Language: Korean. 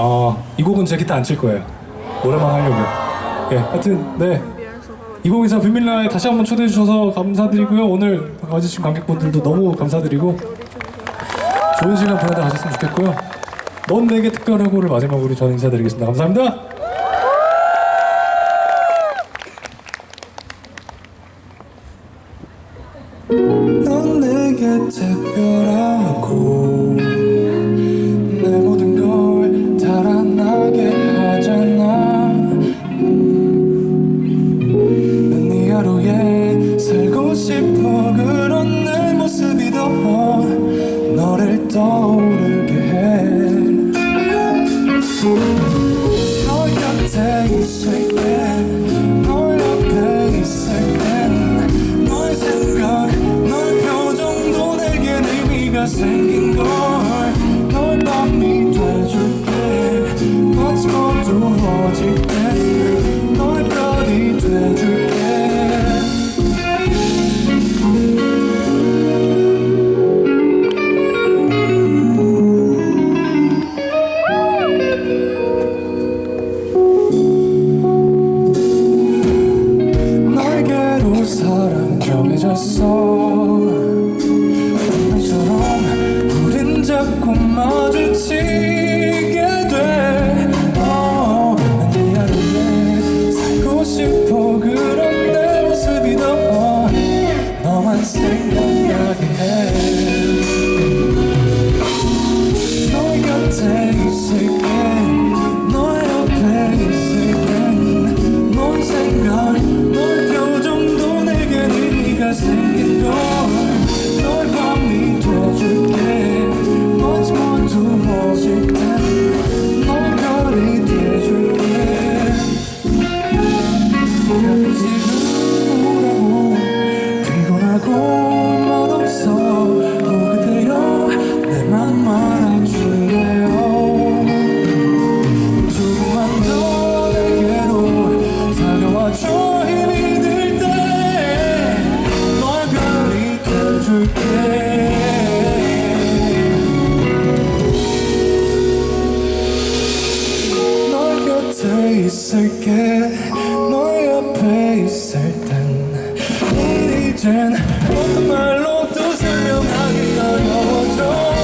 어, 이 곡은 제 기타 안 칠 거예요. 노래만 하려고요. 예, 하여튼 네. 이 곡에서 비밀라에 다시 한번 초대해 주셔서 감사드리고요. 오늘 와주신 관객분들도 너무 감사드리고 좋은 시간 보내다 가셨으면 좋겠고요. 넌 내게 특별하고를 마지막으로 저는 인사드리겠습니다. 감사합니다. 넌 내게 특별하고 살고 싶어 그런 내 모습이 더 너를 떠오르게 해널 곁에 있을게 널 옆에 있을게 너의 생각 너의 표정도 내겐 의미가 생긴 걸널 밤이 돼줄게. 마치 어두워질 때 사랑 정해졌어. 너처럼 우린 자꾸 마주치게 돼. 어, 난네 하루에 살고 싶어. 그런 내 모습이 더 너만 생각나게 해 의미가 생 있을게. 너 옆에 있을 땐. 이젠 어떤 말로도 설명하기 어려워져.